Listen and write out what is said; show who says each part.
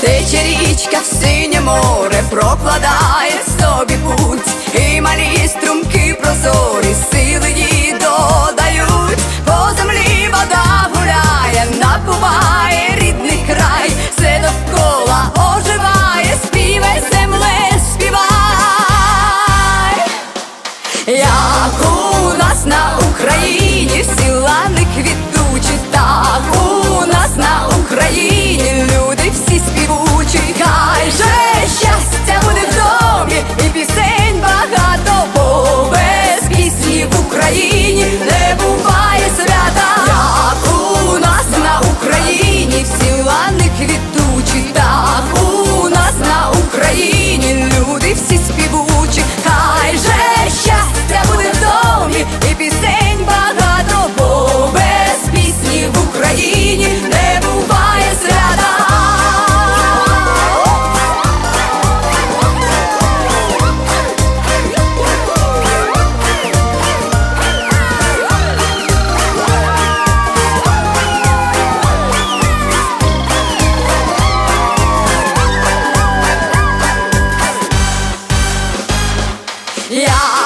Speaker 1: Тече річка в синє море, прокладає собі путь, і 呀。